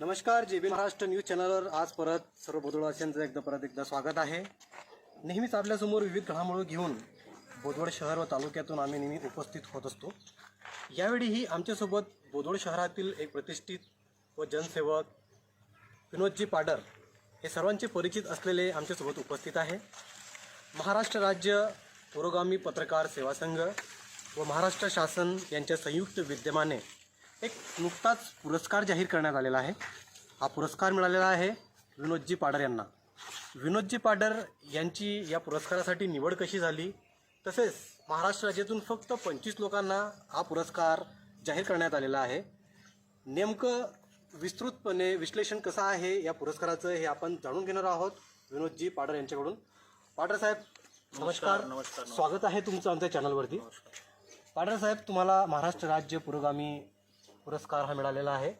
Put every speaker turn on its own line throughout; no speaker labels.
नमस्कार जे बी महाराष्ट्र न्यूज चॅनलवर आज परत सर्व बोदोळवासियांचं एकदा परत एकदा स्वागत आहे. नेहमीच आपल्यासमोर विविध घडामोडी घेऊन बोदवड शहर व तालुक्यातून आम्ही नेहमी उपस्थित होत असतो. यावेळीही आमच्यासोबत बोदवड शहरातील एक प्रतिष्ठित व जनसेवक विनोदजी पाडर हे सर्वांचे परिचित असलेले आमच्यासोबत उपस्थित आहे. महाराष्ट्र राज्य पुरोगामी पत्रकार सेवा संघ व महाराष्ट्र शासन यांच्या संयुक्त विद्यमाने एक नुकताच पुरस्कार जाहीर करण्यात आलेला आहे. हा पुरस्कार मिळालेला आहे विनोदजी पाडर यांना. विनोदजी पाडर यांची या पुरस्कारासाठी निवड कशी झाली? तसेच महाराष्ट्र राज्यातून फक्त पंचवीस लोकांना हा पुरस्कार जाहीर करण्यात आलेला आहे. नेमकं विस्तृतपणे विश्लेषण कसं आहे या पुरस्काराचं हे आपण जाणून घेणार आहोत विनोदजी पाडर यांच्याकडून. पाडर साहेब नमस्कार.
नमस्कार,
स्वागत आहे तुमचं आमच्या चॅनलवरती पाडर साहेब तुम्हाला महाराष्ट्र राज्य पुरोगामी पुरस्कार हा मिळालेला आहे.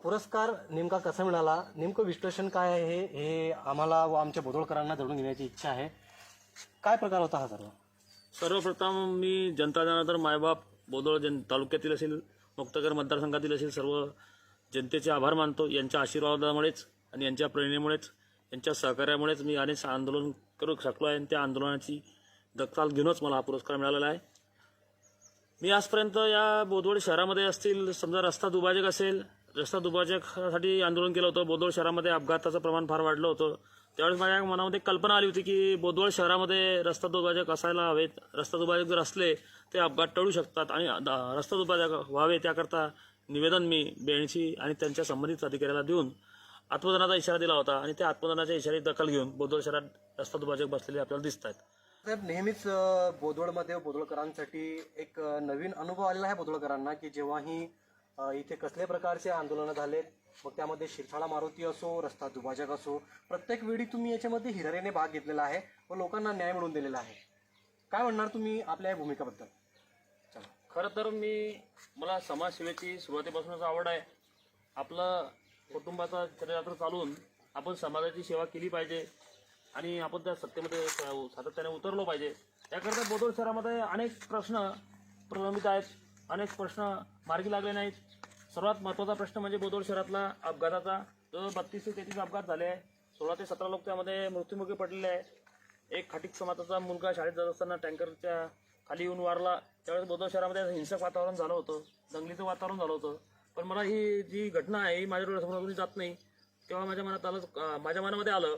पुरस्कार नेमका कसा मिळाला? नेमकं विश्लेषण काय आहे हे आम्हाला व आमच्या बोदोळकरांना जाणून घेण्याची इच्छा आहे. काय प्रकार होता हा सर्व?
सर्वप्रथम मी जनता जनार्दन मायबाप बोदोळ जन तालुक्यातील असेल मुक्तकर मतदारसंघातील असेल सर्व जनतेचे आभार मानतो. यांच्या आशीर्वादामुळेच आणि यांच्या प्रेरणेमुळेच यांच्या सहकार्यामुळेच मी अनेक आंदोलन करू शकलो आहे आणि त्या आंदोलनाची दखल घेऊनच मला हा पुरस्कार मिळालेला आहे. मी आजपर्यंत या बोदवड शहरामध्ये असतील समजा रस्ता दुभाजक असेल रस्ता दुभाजकासाठी आंदोलन केलं होतं बोदवड शहरामध्ये अपघाताचं प्रमाण फार वाढलं होतं. त्यावेळेस माझ्या मनामध्ये कल्पना आली होती की बोदवड शहरामध्ये रस्ता दुभाजक असायला हवेत. रस्ता दुभाजक जर असले ते अपघात टळू शकतात आणि रस्ता दुभाजक व्हावे त्याकरता निवेदन मी बेणशी आणि त्यांच्या संबंधित अधिकाऱ्याला देऊन आत्मदानाचा इशारा दिला होता आणि त्या आत्मदानाच्या इशारी दखल घेऊन बोदवड शहरात रस्ता दुभाजक बसलेले आपल्याला दिसत आहेत
साहेब नेहमीच अ, बोदवडमध्ये बोदवडकरांसाठी एक नवीन अनुभव आलेला आहे बोदवडकरांना की जेव्हाही इथे कसले प्रकारचे आंदोलनं झालेत मग त्यामध्ये शिरसाळा मारुती असो रस्ता दुभाजक असो प्रत्येक वेळी तुम्ही याच्यामध्ये हिरारीने भाग घेतलेला आहे व लोकांना न्याय मिळवून दिलेला आहे. काय म्हणणार तुम्ही आपल्या या भूमिकेबद्दल? चला.
खरं तर मी मला समाजसेवेची सुरुवातीपासूनच आवड आहे. आपलं कुटुंबाचा चरित्र चालून आपण समाजाची सेवा केली पाहिजे. आणि आपण त्या सत्तेमध्ये सातत्याने उतरलो पाहिजे. त्याकरता बोदोड शहरामध्ये अनेक प्रश्न प्रलंबित आहेत. अनेक प्रश्न मार्गी लागले नाहीत. सर्वात महत्त्वाचा प्रश्न म्हणजे बोदोड शहरातला अपघाताचा. जो बत्तीस ते तेहतीस अपघात झाले आहे सोळा ते सतरा लोक त्यामध्ये मृत्युमुखी पडलेले आहे एक खाटीक समाजाचा मुलगा शाळेत जात असताना टँकरच्या खाली येऊन वारला. त्यावेळेस बोधव शहरामध्ये हिंसक वातावरण झालं होतं. दंगलीचं वातावरण झालं होतं. पण मला ही जी घटना आहे ही माझ्या डोळ्यासमोरून जात नाही. तेव्हा माझ्या मनात आलं माझ्या मनामध्ये आलं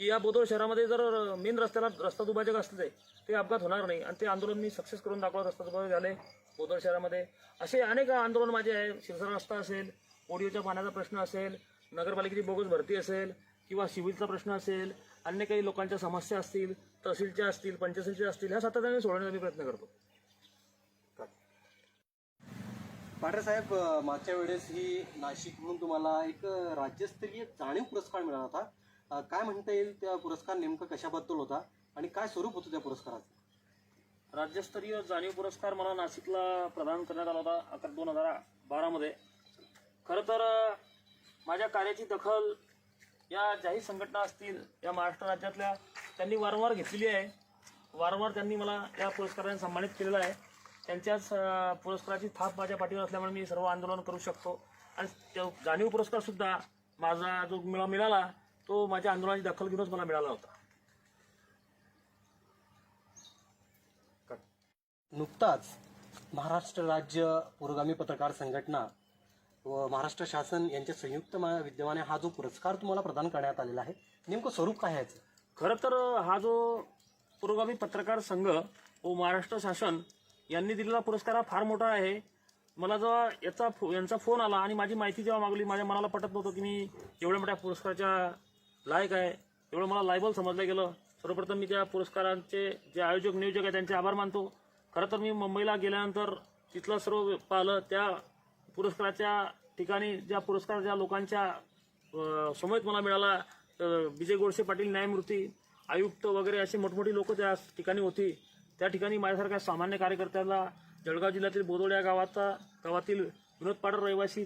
की या बोधव शहरामध्ये जर मेन रस्त्याला रस्ता दुभाजक असले ते अपघात होणार नाही. आणि ते आंदोलन मी सक्सेस करून दाखवलं रस्ता दुभाजक झाले बोधव शहरामध्ये. असे अनेक आंदोलन माझे आहे. शिरसारा रस्ता असेल ओडिओच्या पाण्याचा प्रश्न असेल नगरपालिकेची बोगस भरती असेल किंवा सिव्हिलचा प्रश्न असेल अन्य काही लोकांच्या समस्या असतील तहसीलच्या असतील पंचायतीच्या असतील ह्या सातत्याने सोडवण्याचा मी प्रयत्न करतो.
पांढरे साहेब मागच्या वेळेस ही नाशिकहून तुम्हाला एक राज्यस्तरीय जाणीव पुरस्कार मिळाला होता. काय म्हणता येईल त्या पुरस्कार नेमकं कशाबद्दल होता आणि काय स्वरूप होतं त्या पुरस्काराचं?
राज्यस्तरीय जाणीव पुरस्कार मला नाशिकला प्रदान करण्यात आला होता अकरा दोन हजार बारामध्ये खरं तर माझ्या कार्याची दखल या ज्याही संघटना असतील या महाराष्ट्र राज्यातल्या त्यांनी वारंवार घेतलेली आहे. वारंवार त्यांनी मला या पुरस्काराने सन्मानित केलेलं आहे. त्यांच्याच पुरस्काराची थाप माझ्या पाठीवर असल्यामुळे मी सर्व आंदोलन करू शकतो. आणि तो जाणीव पुरस्कारसुद्धा माझा जो मिळा मिळाला तो माझ्या आंदोलनाची दखल घेऊनच मला मिळाला होता.
नुकताच महाराष्ट्र राज्य पुरोगामी पत्रकार संघटना व महाराष्ट्र शासन यांच्या संयुक्त विद्यमाने हा जो पुरस्कार तुम्हाला प्रदान करण्यात आलेला आहे नेमकं स्वरूप काय आहे याचं?
खरं तर हा जो पुरोगामी पत्रकार संघ व महाराष्ट्र शासन यांनी दिलेला पुरस्कार हा फार मोठा आहे. मला जेव्हा याचा फो- यांचा फोन आला आणि माझी माहिती जेव्हा मागली माझ्या मनाला पटत नव्हतं की मी एवढ्या मोठ्या पुरस्काराच्या लायक आहे. एवढं मला लायबल समजलं गेलं. सर्वप्रथम मी त्या पुरस्कारांचे जे आयोजक नियोजक आहे त्यांचे आभार मानतो. खरं तर मी मुंबईला गेल्यानंतर तिथलं सर्व पाहिलं. त्या पुरस्काराच्या ठिकाणी ज्या पुरस्कार ज्या लोकांच्या समयत मला मिळाला विजय गोडसे पाटील न्यायमूर्ती आयुक्त वगैरे अशी मोठमोठी लोक त्या ठिकाणी होती. त्या ठिकाणी माझ्यासारख्या सामान्य कार्यकर्त्याला जळगाव जिल्ह्यातील बोदोड या गावाचा गावातील विनोद पाडर रहिवासी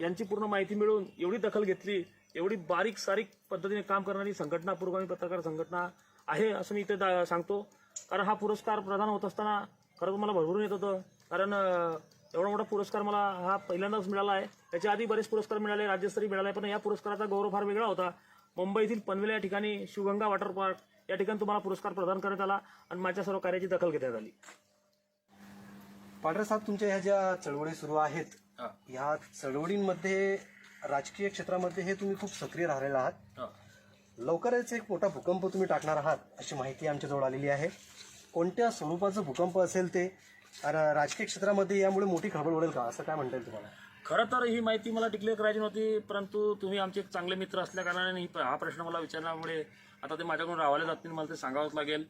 यांची पूर्ण माहिती मिळून एवढी दखल घेतली. एवढी बारीक सारीक पद्धतीने काम करणारी संघटना पुरोगामी पत्रकार संघटना आहे असं मी इथे दा- सांगतो. कारण हा पुरस्कार प्रदान होत असताना खरंच मला भरभरून येत होतं. कारण एवढा मोठा पुरस्कार मला हा पहिल्यांदाच मिळाला आहे. त्याच्या आधी बरेच पुरस्कार मिळाले राज्यस्तरीय मिळाले पण या पुरस्काराचा गौरव फार वेगळा होता. मुंबईतील पनवेल या ठिकाणी शिवगंगा वॉटर पार्क या ठिकाणी तुम्हाला पुरस्कार प्रदान करण्यात आला आणि माझ्या सर्व कार्याची दखल घेण्यात आली.
पांढरे साहेब तुमच्या ह्या ज्या चळवळी सुरू आहेत ह्या चळवळींमध्ये राजकीय क्षेत्रामध्ये हे तुम्ही खूप सक्रिय राहिलेला आहात. लवकरच एक मोठा भूकंप तुम्ही टाकणार आहात अशी माहिती आमच्याजवळ आलेली आहे. कोणत्या स्वरूपाचा भूकंप असेल ते आणि राजकीय क्षेत्रामध्ये यामुळे मोठी खळबळ उडेल का? असं काय म्हणता येईल तुम्हाला?
खरं तर ही माहिती मला डिक्लेअर करायची नव्हती परंतु तुम्ही आमचे एक चांगले मित्र असल्या कारणाने ही- प्रश्न मला विचारल्यामुळे आता ते माझ्याकडून राहावले जात नाही मला ते सांगावंच लागेल.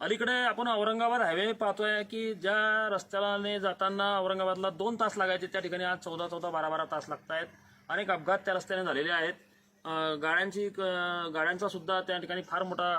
अलीकडे आपण औरंगाबाद हायवे पाहतोय की ज्या रस्त्याने जाताना औरंगाबादला दोन तास लागायचे त्या ठिकाणी आज चौदा चौदा बारा बारा तास लागत आहेत अनेक अपघात त्या रस्त्याने झालेले आहेत. गाड्यांची गाड्यांचा सुद्धा त्या ठिकाणी फार मोठा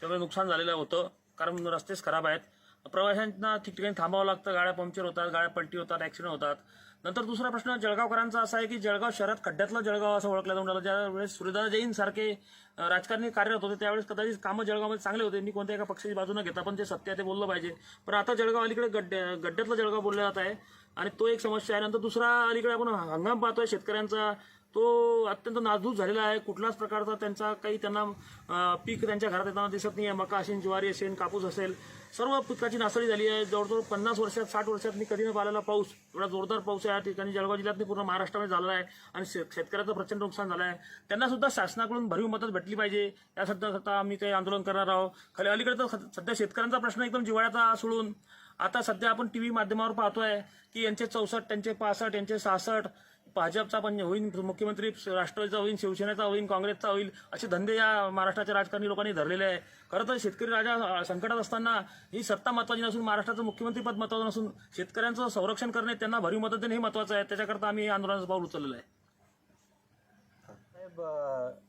त्यामुळे नुकसान झालेलं होतं. कारण रस्तेच खराब आहेत. प्रवाशांना ठिकठिकाणी थांबावं लागतं. गाड्या पंक्चर होतात गाड्या पलटी होतात ऍक्सिडेंट होतात. नंतर दुसरा प्रश्न जळगावकरांचा असा आहे की जळगाव शहरात खड्ड्यातलं जळगाव असं ओळखलं जाऊन राहिलं ज्यावेळेस सूर्यदास जैनसारखे राजकारणी कार्यरत होते त्यावेळेस कदाचित कामं जळगावमध्ये चांगले होते. मी कोणत्या एका पक्षाची बाजू न घेता पण ते सत्य आहे ते बोललं पाहिजे. पण आता जळगाव अलीकडे गड्ड्या गड्ड्यातलं जळगाव बोललं जात आहे. आणि तो एक समस्या आहे. नंतर दुसरा अलीकडे आपण हंगाम पाहतोय शेतकऱ्यांचा. तो अत्यंत नाजूक झालेला आहे. कुठलाच प्रकारचा त्यांचा काही त्यांना पीक त्यांच्या घरात येताना दिसत नाही आहे मका असेल ज्वारी असेल कापूस असेल. सर्व पिकाची नासडी झाली आहे. जवळजवळ पन्नास वर्षात साठ वर्षात मी कधी न पाहिलेला पाऊस एवढा जोरदार पाऊस या ठिकाणी जळगाव जिल्ह्यात पूर्ण महाराष्ट्रामध्ये झालेला आहे. आणि शेतकऱ्याचं प्रचंड नुकसान झालं आहे. त्यांना सुद्धा शासनाकडून भरीव मदत भेटली पाहिजे. यासाठी आता आम्ही काही आंदोलन करणार आहोत. खाली अलीकडे तर स- सध्या शेतकऱ्यांचा प्रश्न एकदम जिवाळ्याचा सोडून आता सध्या आपण टी व्ही माध्यमावर पाहतोय की यांचे चौसष्ट त्यांचे पासष्ट यांचे सहासष्ट भाजपचा पण होईल मुख्यमंत्री राष्ट्रवादीचा होईल शिवसेनेचा होईल काँग्रेसचा होईल असे धंदे या महाराष्ट्राच्या राजकारणी लोकांनी धरलेले आहे. खरं तर शेतकरी राजा संकटात असताना ही सत्ता महत्वाची नसून महाराष्ट्राचं मुख्यमंत्रीपद महत्वाचं नसून शेतकऱ्यांचं संरक्षण करणे त्यांना भरीव मदत देणे हे महत्वाचं आहे. त्याच्याकरता आम्ही आंदोलनाचं पाऊल उचललेलं आहे.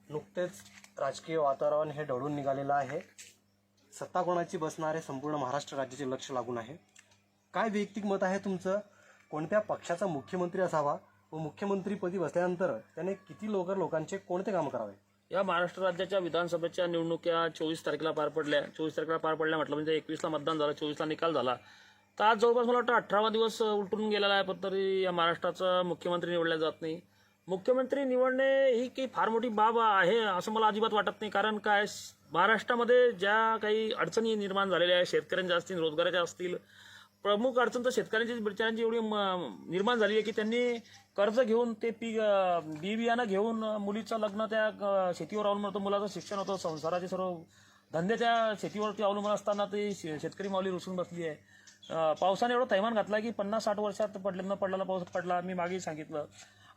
नुकतेच राजकीय वातावरण हे ढळून निघालेलं आहे. सत्ता कोणाची संपूर्ण महाराष्ट्र राज्याचे लक्ष लागून आहे. काय वैयक्तिक मत आहे तुमचं? कोणत्या पक्षाचा मुख्यमंत्री असावा व मुख्यमंत्रीपदी बसल्यानंतर त्याने किती लवकर लोकांचे कोणते काम करावे?
या महाराष्ट्र राज्याच्या विधानसभेच्या निवडणुक्या चोवीस तारखेला पार पडल्या. चोवीस तारखेला पार पडल्या म्हटलं म्हणजे एकवीसला मतदान झालं चोवीसला निकाल झाला. तर आज जवळपास मला वाटतं अठरावा दिवस उलटून गेलेला आहे पण तरी या महाराष्ट्राचा मुख्यमंत्री निवडला जात नाही. मुख्यमंत्री निवडणे ही काही फार मोठी बाब आहे असं मला अजिबात वाटत नाही. कारण काय? महाराष्ट्रामध्ये ज्या काही अडचणी निर्माण झालेल्या आहेत शेतकऱ्यांच्या असतील रोजगाराच्या असतील प्रमुख अडचण तर शेतकऱ्यांची बिचारांची एवढी म- निर्माण झाली आहे की त्यांनी कर्ज घेऊन ते पीक बी बियाणं घेऊन मुलीचं लग्न त्या शेतीवर अवलंबून होतं मुलाचं शिक्षण होतं संसाराचे सर्व धंदे त्या शेतीवरती अवलंबून असताना ते शे- शेतकरी माऊली रुसून बसली आहे. पावसाने एवढं थैमान घातला की पन्नास साठ वर्षात पडले न पडलेला पाऊस पडला मी मागे सांगितलं.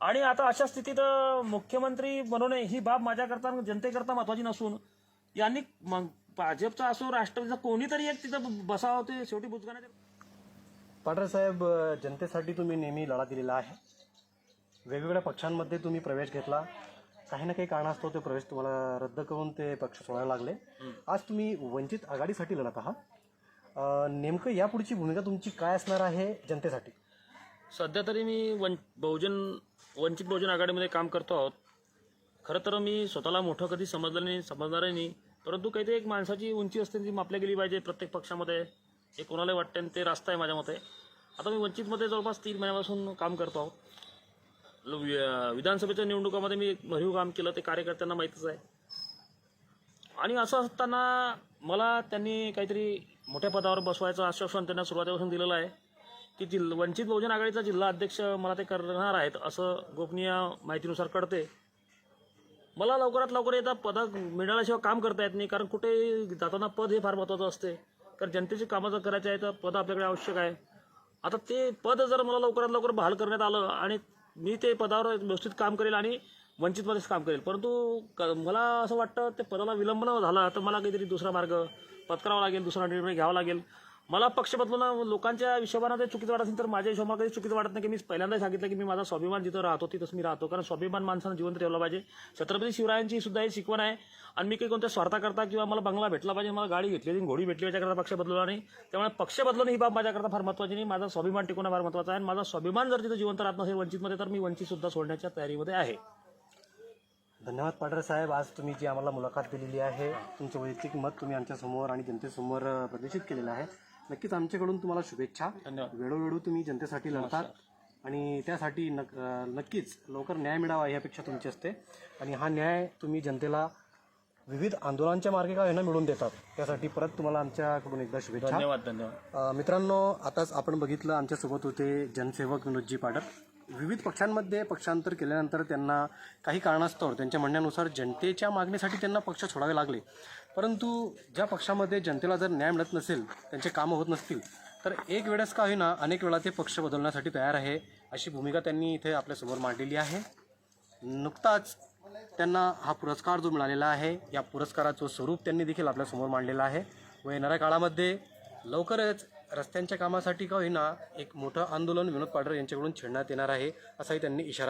आणि आता अशा स्थितीत मुख्यमंत्री बनवणे ही बाब माझ्याकरता जनतेकरता महत्वाची नसून यांनी मग भाजपचा असो राष्ट्रवादीचा कोणीतरी एक तिथं बसावं ते शेवटी बुजगाण्याचे
पांढरे साहेब जनतेसाठी तुम्ही नेहमी लढा दिलेला आहे. वेगवेगळ्या पक्षांमध्ये तुम्ही प्रवेश घेतला. काही ना काही कारणास्तव ते प्रवेश तुम्हाला रद्द करून ते पक्ष सोडायला लागले. आज तुम्ही वंचित आघाडीसाठी लढत आहात. अं, नेमकं यापुढची भूमिका तुमची काय असणार आहे जनतेसाठी?
सध्या तरी मी वन बहुजन वंचित बहुजन आघाडीमध्ये काम करतो आहोत. खरं तर मी स्वतःला मोठं कधी समजलं नाही समजणारही नाही. परंतु काहीतरी एक माणसाची उंची असते ती मापल्या गेली पाहिजे प्रत्येक पक्षामध्ये. हे कोणाला वाटते आणि ते रास्ता आहे माझ्या मते आता मी वंचितमध्ये जवळपास तीन महिन्यापासून काम करतो आहोत. वि- विधानसभेच्या निवडणुकामध्ये मी भरीव काम केलं ते कार्यकर्त्यांना माहीतच आहे. आणि असं असताना मला त्यांनी काहीतरी मोठ्या पदावर बसवायचं आश्वासन त्यांना सुरुवातीपासून दिलेलं आहे की जिल्हा वंचित बहुजन आघाडीचा जिल्हा अध्यक्ष मला ते करणार आहेत असं गोपनीय माहितीनुसार कळते मला लवकरात लवकर येता पदक मिळाल्याशिवाय काम करता येत नाही कारण कुठे जाताना पद हे फार महत्त्वाचं असते. कारण जनतेची कामं जर करायची आहे तर पद आपल्याकडे आवश्यक आहे. आता ते पद जर मला लवकरात लवकर बहाल करण्यात आलं आणि मी ते पदावर व्यवस्थित काम करेल आणि वंचितमध्येच काम करेल परंतु क मला असं वाटतं ते पदाला विलंब न झाला तर मला काहीतरी दुसरा मार्ग पत्करावा लागेल दुसरा निर्णय घ्यावा लागेल. मला पक्ष बदलून लोकांच्या हिशोबाने चुकीत चुकीचं वाटत असेल तर माझ्या हिशोबाने काही चुकीचं वाटत नाही की मी पहिल्यांदा सांगितलं की मी माझा स्वाभिमान जिथं राहतो तिथंच मी राहतो. कारण स्वाभिमान माणसानं जिवंत ठेवला पाहिजे. छत्रपती शिवरायांची सुद्धा ही शिकवण आहे. आणि मी काही कोणत्या स्वार्थाकरता किंवा मला बंगला भेटला पाहिजे मला गाडी घेतली घोडी भेटली याच्याकरता पक्ष बदलला नाही. त्यामुळे पक्ष बदलून ही बाब माझ्याकरता फार महत्त्वाची नाही. माझा स्वाभिमान टिकवणं फार महत्त्वाचा आहे. आणि माझा स्वाभिमान जर तिथं जिवंत राहत नसेल वंचितमध्ये तर मी वंचित सुद्धा सोडण्याच्या तयारीमध्ये आहे.
धन्यवाद पांढरे साहेब. आज तुम्ही जी आम्हाला मुलाखत दिलेली आहे तुमचं वैयक्तिक मत तुम्ही आमच्यासमोर आणि जनतेसमोर प्रदर्शित केलेलं आहे. नक्कीच आमच्याकडून तुम्हाला शुभेच्छा.
धन्यवाद.
वेळोवेळी तुम्ही जनतेसाठी लढतात. आणि त्यासाठी नक नक्कीच लवकर न्याय मिळावा ही अपेक्षा तुमची असते. आणि हा न्याय तुम्ही जनतेला विविध आंदोलनांच्या मार्गे का होईना मिळवून देतात. त्यासाठी परत तुम्हाला आमच्याकडून एकदा शुभेच्छा.
धन्यवाद धन्यवाद.
अ, मित्रांनो आताच आपण बघितलं आमच्यासोबत होते जनसेवक विनोदजी पाटक विविध पक्षांमध्ये पक्षांतर केल्यानंतर त्यांना काही कारणास्तव त्यांच्या म्हणण्यानुसार जनतेच्या मागणीसाठी त्यांना पक्ष सोडावे लागले. परंतु ज्या पक्षामध्ये जनतेला जर न्याय मिळत नसेल त्यांचे कामं होत नसतील तर एक वेळेस का होईना अनेक वेळा ते पक्ष बदलण्यासाठी तयार आहे अशी भूमिका त्यांनी इथे आपल्यासमोर मांडलेली आहे. नुकताच त्यांना हा पुरस्कार जो मिळालेला आहे या पुरस्काराचं स्वरूप त्यांनी देखील आपल्यासमोर मांडलेलं आहे. व येणाऱ्या काळामध्ये लवकरच रस्त्यांच्या कामासाठी का होईना एक मोठं आंदोलन विनोद पाटील यांच्याकडून छेडण्यात येणार आहे असाही त्यांनी इशारा